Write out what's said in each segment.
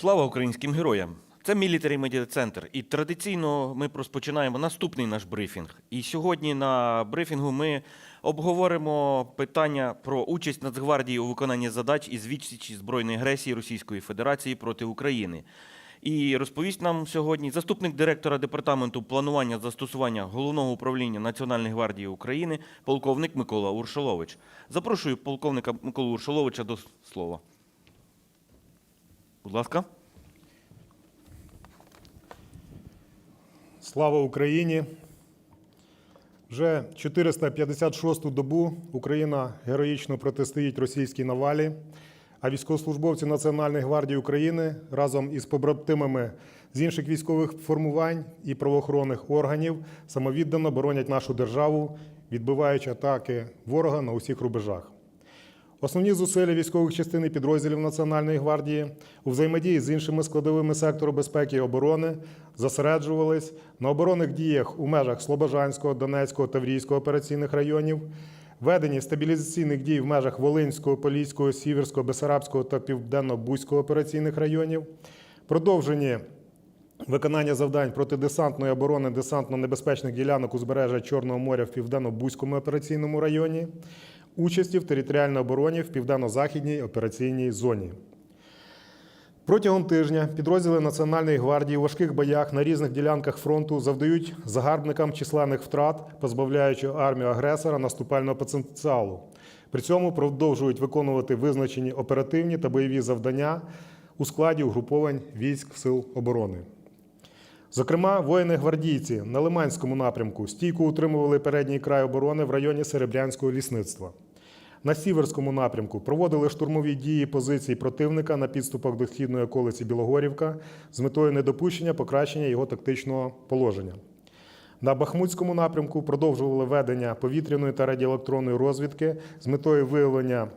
Слава українським героям! Це Military Media Center. І традиційно ми розпочинаємо наступний наш брифінг. І сьогодні на брифінгу ми обговоримо питання про участь Нацгвардії у виконанні задач із відсічі збройної агресії Російської Федерації проти України. І розповість нам сьогодні заступник директора департаменту планування застосування головного управління Національної гвардії України, полковник Микола Уршолович. Запрошую полковника Миколу Уршоловича до слова. Будь ласка. Слава Україні! Вже 456-ту добу Україна героїчно протистоїть російській навалі, а військовослужбовці Національної гвардії України разом із побратимами з інших військових формувань і правоохоронних органів самовіддано боронять нашу державу, відбиваючи атаки ворога на усіх рубежах. Основні зусилля військових частин і підрозділів Національної гвардії у взаємодії з іншими складовими сектору безпеки і оборони зосереджувались на оборонних діях у межах Слобожанського, Донецького, Таврійського операційних районів, веденні стабілізаційних дій в межах Волинського, Поліського, Сіверського, Бесарабського та Південно-Бузького операційних районів, продовженні Виконання завдань протидесантної оборони десантно-небезпечних ділянок узбережжя Чорного моря в Південно-Бузькому операційному районі, участі в територіальній обороні в Південно-Західній операційній зоні. Протягом тижня підрозділи Національної гвардії у важких боях на різних ділянках фронту завдають загарбникам численних втрат, позбавляючи армію агресора наступального потенціалу. При цьому продовжують виконувати визначені оперативні та бойові завдання у складі угруповань військ Сил оборони. Зокрема, воїни-гвардійці на Лиманському напрямку стійко утримували передній край оборони в районі Серебрянського лісництва. На Сіверському напрямку проводили штурмові дії позицій противника на підступах до східної околиці Білогорівка з метою недопущення покращення його тактичного положення. На Бахмутському напрямку продовжували ведення повітряної та радіоелектронної розвідки з метою виявлення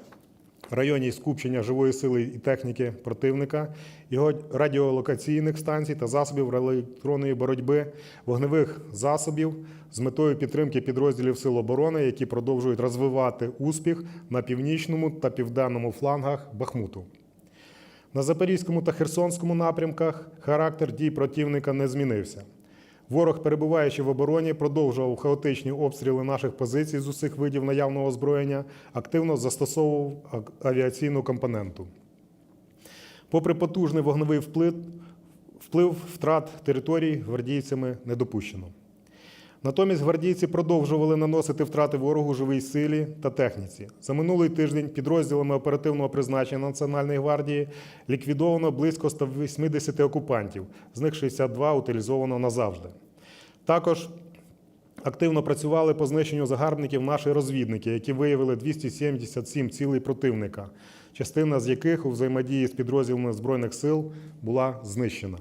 районі скупчення живої сили і техніки противника, його радіолокаційних станцій та засобів електронної боротьби, вогневих засобів з метою підтримки підрозділів Сил оборони, які продовжують розвивати успіх на північному та південному флангах Бахмуту. На Запорізькому та Херсонському напрямках характер дій противника не змінився. Ворог, перебуваючи в обороні, продовжував хаотичні обстріли наших позицій з усіх видів наявного озброєння, активно застосовував авіаційну компоненту. Попри потужний вогневий вплив, вплив втрат територій гвардійцями не допущено. Натомість гвардійці продовжували наносити втрати ворогу живій силі та техніці. За минулий тиждень підрозділами оперативного призначення Національної гвардії ліквідовано близько 180 окупантів, з них 62 утилізовано назавжди. Також активно працювали по знищенню загарбників наші розвідники, які виявили 277 цілей противника, частина з яких у взаємодії з підрозділами Збройних сил була знищена.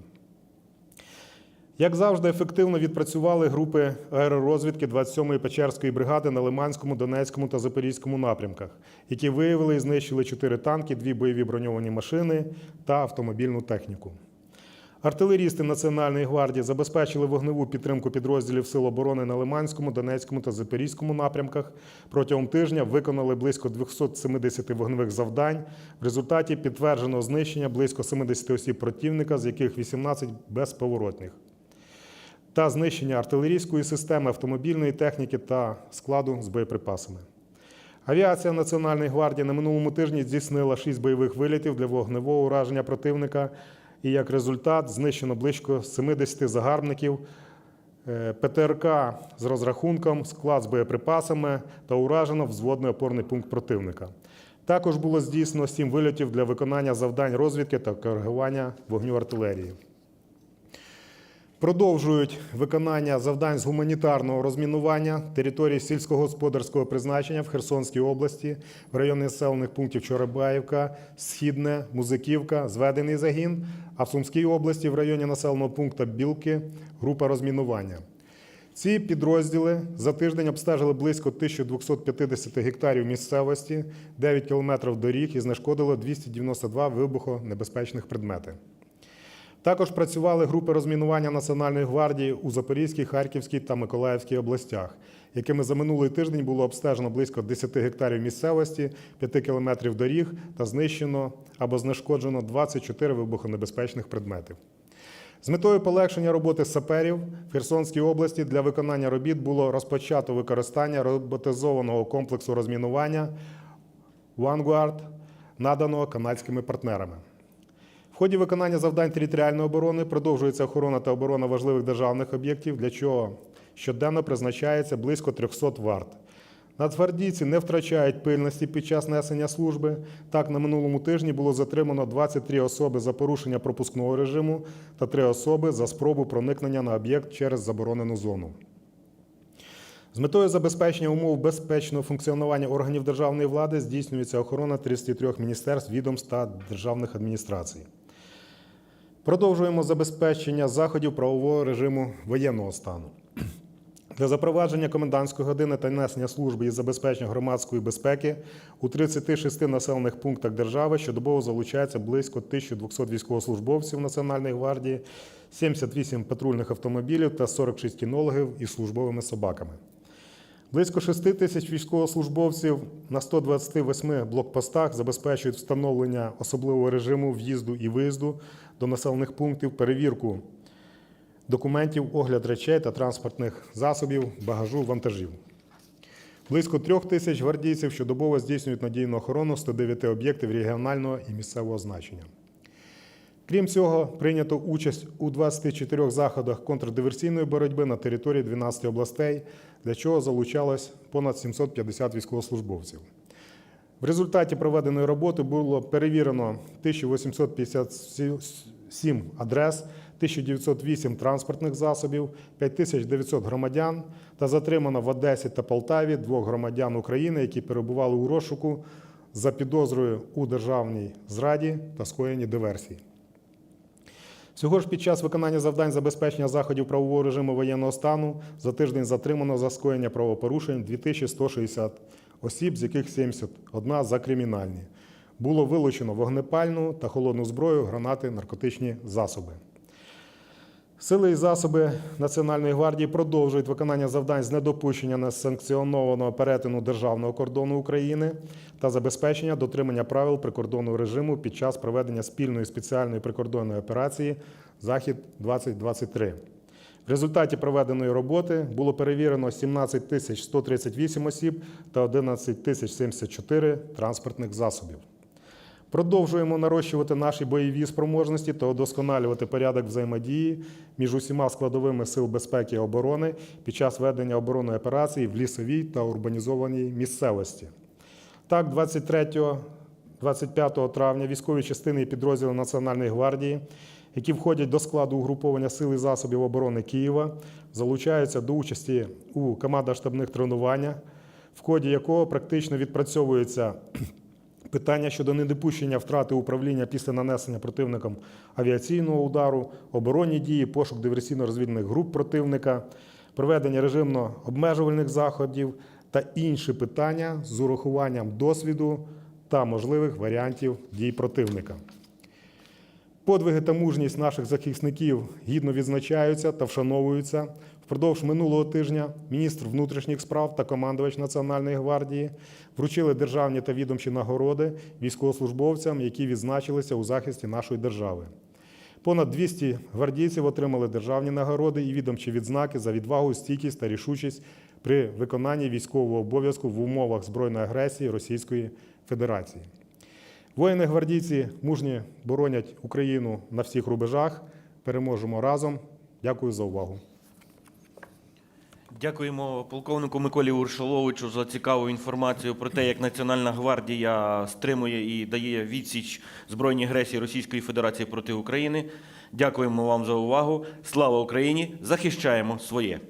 Як завжди, ефективно відпрацювали групи аеророзвідки 27-ї Печерської бригади на Лиманському, Донецькому та Запорізькому напрямках, які виявили і знищили 4 танки, 2 бойові броньовані машини та автомобільну техніку. Артилерісти Національної гвардії забезпечили вогневу підтримку підрозділів Сил оборони на Лиманському, Донецькому та Запорізькому напрямках. Протягом тижня виконали близько 270 вогневих завдань. В результаті підтверджено знищення близько 70 осіб противника, з яких 18 безповоротних та знищення артилерійської системи, автомобільної техніки та складу з боєприпасами. Авіація Національної гвардії на минулому тижні здійснила 6 бойових вилітів для вогневого ураження противника, і як результат знищено близько 70 загарбників, е, ПТРК з розрахунком, склад з боєприпасами та уражено взводний опорний пункт противника. Також було здійснено 7 вильотів для виконання завдань розвідки та коригування вогню артилерії. Продовжують виконання завдань з гуманітарного розмінування території сільськогосподарського призначення в Херсонській області в районі населених пунктів Чоробаївка, Східне, Музиківка, зведений загін, а в Сумській області в районі населеного пункту Білки група розмінування. Ці підрозділи за тиждень обстежили близько 1250 гектарів місцевості, 9 кілометрів доріг і знешкодили 292 вибухонебезпечних предмети. Також працювали групи розмінування Національної гвардії у Запорізькій, Харківській та Миколаївській областях, якими за минулий тиждень було обстежено близько 10 гектарів місцевості, 5 кілометрів доріг та знищено або знешкоджено 24 вибухонебезпечних предметів. З метою полегшення роботи саперів в Херсонській області для виконання робіт було розпочато використання роботизованого комплексу розмінування Vanguard, наданого канадськими партнерами. Ході виконання завдань територіальної оборони продовжується охорона та оборона важливих державних об'єктів, для чого щоденно призначається близько 300 варт. Нацгвардійці не втрачають пильності під час несення служби. Так, на минулому тижні було затримано 23 особи за порушення пропускного режиму та 3 особи за спробу проникнення на об'єкт через заборонену зону. З метою забезпечення умов безпечного функціонування органів державної влади здійснюється охорона 33 міністерств, відомств та державних адміністрацій. Продовжуємо забезпечення заходів правового режиму воєнного стану. Для запровадження комендантської години та несення служби із забезпечення громадської безпеки у 36 населених пунктах держави щодобово залучається близько 1200 військовослужбовців Національної гвардії, 78 патрульних автомобілів та 46 кінологів із службовими собаками. Близько 6 тисяч військовослужбовців на 128 блокпостах забезпечують встановлення особливого режиму в'їзду і виїзду до населених пунктів, перевірку документів, огляд речей та транспортних засобів, багажу, вантажів. Близько трьох тисяч гвардійців щодобово здійснюють надійну охорону 109 об'єктів регіонального і місцевого значення. Крім цього, прийнято участь у 24 заходах контрдиверсійної боротьби на території 12 областей, для чого залучалось понад 750 військовослужбовців. В результаті проведеної роботи було перевірено 1857 адрес, 1908 транспортних засобів, 5900 громадян та затримано в Одесі та Полтаві двох громадян України, які перебували у розшуку за підозрою у державній зраді та скоєнні диверсій. Всього ж під час виконання завдань забезпечення заходів правового режиму воєнного стану за тиждень затримано за скоєння правопорушень 2160 осіб, з яких 71 за кримінальні. Було вилучено вогнепальну та холодну зброю, гранати, наркотичні засоби. Сили і засоби Національної гвардії продовжують виконання завдань з недопущення несанкціонованого перетину державного кордону України та забезпечення дотримання правил прикордонного режиму під час проведення спільної спеціальної прикордонної операції Захід 2023. В результаті проведеної роботи було перевірено 17 тисяч 138 осіб та 11 тисяч 74 транспортних засобів. Продовжуємо нарощувати наші бойові спроможності та удосконалювати порядок взаємодії між усіма складовими сил безпеки і оборони під час ведення оборонної операції в лісовій та урбанізованій місцевості. Так, 23-25 травня військові частини і підрозділи Національної гвардії, які входять до складу угруповання сил і засобів оборони Києва, залучаються до участі у командно-штабних тренуваннях, в ході якого практично відпрацьовується Питання щодо недопущення втрати управління після нанесення противником авіаційного удару, оборонні дії, пошук диверсійно-розвідних груп противника, проведення режимно обмежувальних заходів та інші питання з урахуванням досвіду та можливих варіантів дій противника. Подвиги та мужність наших захисників гідно відзначаються та вшановуються. Впродовж минулого тижня міністр внутрішніх справ та командувач Національної гвардії вручили державні та відомчі нагороди військовослужбовцям, які відзначилися у захисті нашої держави. Понад 200 гвардійців отримали державні нагороди і відомчі відзнаки за відвагу, стійкість та рішучість при виконанні військового обов'язку в умовах збройної агресії Російської Федерації. Воїни-гвардійці мужні боронять Україну на всіх рубежах. Переможемо разом. Дякую за увагу. Дякуємо полковнику Миколі Уршаловичу за цікаву інформацію про те, як Національна гвардія стримує і дає відсіч збройній агресії Російської Федерації проти України. Дякуємо вам за увагу. Слава Україні! Захищаємо своє!